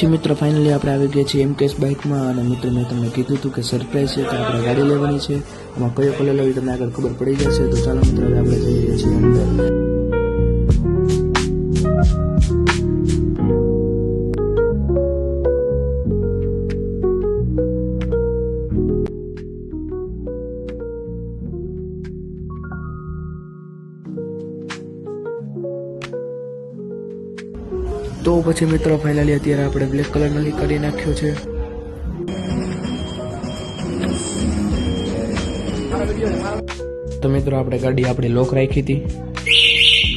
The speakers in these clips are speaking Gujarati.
પછી મિત્રો ફાઇનલી આપણે આવી ગયા છીએ એમકેએસ બાઇકમાં અને મિત્રો, મેં તમને કીધું હતું કે સરપ્રાઈઝ છે કે આપણે ગાડી લેવાની છે. આમાં કયો કલર લેવી તમને આગળ ખબર પડી જશે. તો ચાલો મિત્રો, હવે આપણે જઈ રહ્યા છીએ અંદર. તો પછી મિત્રો ફાઇનલી અત્યારે આપણે બ્લેક કલર નક્કી કરી નાખ્યો છે. તો મિત્રો, આપણે ગાડી આપણે લોક રાખી હતી.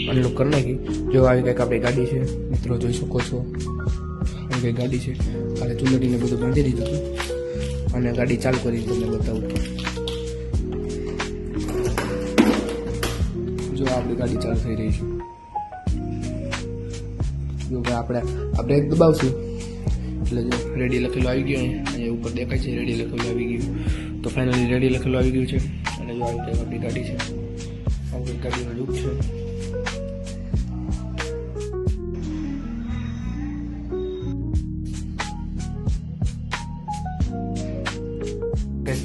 અનલોક કરી નાખી. જો આવી કંઈક આપણી ગાડી છે, મિત્રો, જોઈ શકો છો. આવી કંઈક ગાડી છે. કાલે ચુંદડીને બધું બાંધી દીધું હતું. અને ગાડી ચાલુ કરી તમને બતાવું જો આપણી ગાડી ચાલુ થઈ રહી છે. જો કે આપણે આ બ્રેક દબાવશું. એટલે જો રેડી લખેલું આવી ગયું અહીંયા. ઉપર દેખાય છે રેડી લખેલું આવી ગયું. તો ફાઇનલી રેડી લખેલું આવી ગયું છે. અને જો આવી રીતે આપણી ગાડી છે. કંઈક ગાડીનો લુક છે.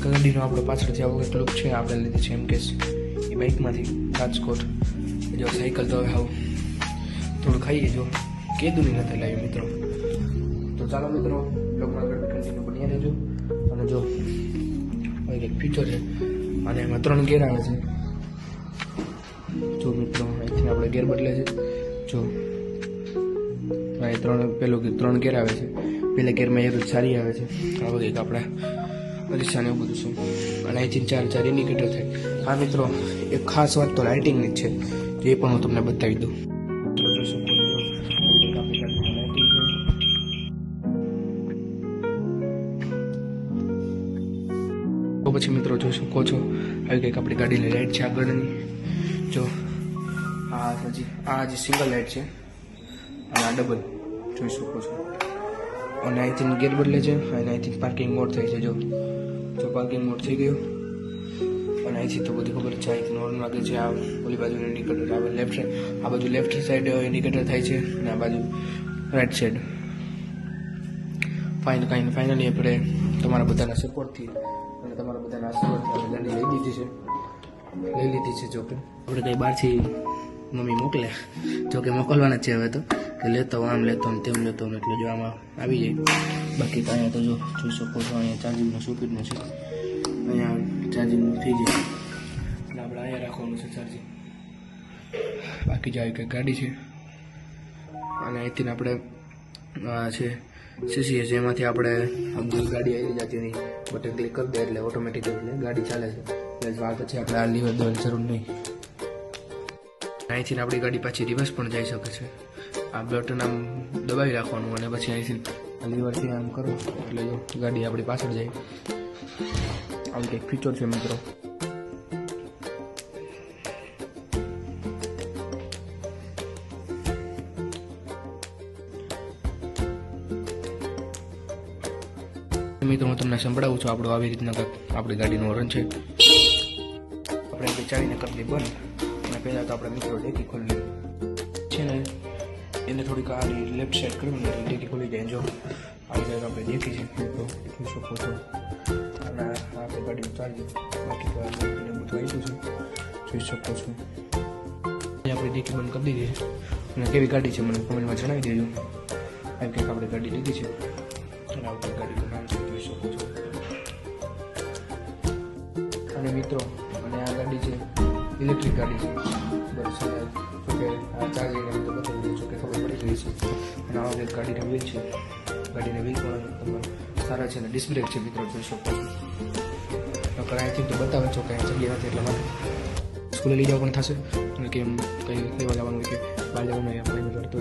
ગાડીનો આપણો પાછળથી આવો એક લુક છે, આપણે લીધી છે એમ કે એ બાઇકમાંથી રાજકોટ. જો સાયકલ તો હવે આવું. થોડું ખાઈએ જો. કેદુની નથી લાવી મિત્રો? તો ચાલો મિત્રો લોકમાં આગળ કન્ટિન્યુ બની રહેજો. અને જો, હવે એક ફીચર છે. અને એમાં ત્રણ ગેર આવે છે. જો મિત્રો, અહીંથી આપણે ગેર બદલે છે. જો અહીં ત્રણ, પેલું ત્રણ ગેર આવે છે. પેલા ગેરમાં એર સારી આવે છે. આ બધું આપણે અરીસા ને એવું બધું છે. અને અહીંથી ચાર ચાર ઇન્ડિકેટર થાય. હા મિત્રો, એક ખાસ વાત તો લાઇટિંગની જ છે. એ પણ હું તમને બતાવી દઉં. તો પછી મિત્રો જોઈ શકો છો? આવી કંઈક આપણી ગાડીની લાઇટ છે આગળની. જો, આ હજી આ હજી સિંગલ લાઇટ છે. અને આ ડબલ જોઈ શકો છો. અને અહીંથી ગેર બદલે છે અને અહીંથી પાર્કિંગ મોડ થાય છે, જો. જો પાર્કિંગ મોડ થઈ ગયો. અને અહીંથી તો બધી ખબર છે, અહીંથી નોર્મલ વાગે છે, આ ઓલી બાજુ ઇન્ડિકેટર આવે લેફ્ટ આ બાજુ લેફ્ટ સાઈડ ઇન્ડિકેટર થાય છે અને આ બાજુ રાઈટ સાઈડ ફાઇન કાંઈ ફાઇનલી આપણે તમારા બધાના સપોર્ટથી અને તમારા બધાના આશીર્વાદથી ગાડી લઈ દીધી છે. લઈ લીધી છે જોકે. આપણે કંઈ બહારથી મમ્મી મોકલે. જોકે મોકલવાના છે હવે તો. કે લેતો આમ લેતો ને તેમ લેતો એટલે જો આમાં આવી જાય. બાકી તો અહીંયા તો જો જોઈ શકો છો, અહીંયા ચાર્જિંગનો સોકેટનો છે. અહીંયા ચાર્જિંગ થઈ જાય. એટલે આપણે અહીંયા રાખવાનું છે ચાર્જિંગ. બાકી જો આવી કંઈક ગાડી છે. અને અહીંથી આપણે આ છે એમાંથી આપણે ગાડી આવી જતી નહીં બટન ક્લિક કરી દે એટલે ઓટોમેટિક એટલે ગાડી ચાલે છે. એટલે વાત પછી આપણે આ લીવર દેવાની જરૂર નહીં. અહીંથી આપણી ગાડી પાછી રિવર્સ પણ જઈ શકે છે. આ બટન આમ દબાવી રાખવાનું અને પછી અહીંથી લીવરથી આમ કરો. એટલે જો ગાડી આપણી પાછળ જાય. આવું કંઈક ફીચર છે મિત્રો. મિત્રો, હું તમને સંભળાવું છું, આપણું આવી રીતના આપણી ગાડીનું હોરન છે. આપણે બેચાડીને કરી દઈએ બંધ અને પહેલાં તો આપણે મિત્રો ડેકી ખોલી છે ને, એને થોડીક આ લેફ્ટ સાઈડ કરવી એટલે ડેકી ખોલી જાય જો. આવી જાય આપણે દેખી છે. તો જોઈ શકો છો. અને આપણે ગાડીનું ઉતારી બાકી તો આપણે બધું છે. જોઈ શકો છો. આપણે ડેકી બંધ કરી દીધી અને કેવી ગાડી છે મને કોમેન્ટમાં જણાવી દેજો. આવી કંઈક આપણે ગાડી લીધી છે. અને આપણે ગાડીનું નામ જોઈ શકો છો અને મિત્રો અને આ ગાડી છે ઇલેક્ટ્રિક ગાડી છે. બસ અને જોકે આ ચાર્જિંગ તો બતાવી દઉં છું કે ખબર પડી ગઈ છે. અને આ એક ગાડીના વ્હીલ છે. ગાડીને વ્હીલ પણ તમારે સારા છે અને ડિસ્પ્લેક છે મિત્રો, જોઈ શકો છો. અહીંથી તો બતાવે છો કે જગ્યા નથી, એટલા માટે સ્કૂલે લઈ જવા પણ થશે. અને કેમ કંઈ લેવા જવાનું હોય કે બહાર જવાનું હોય કરતો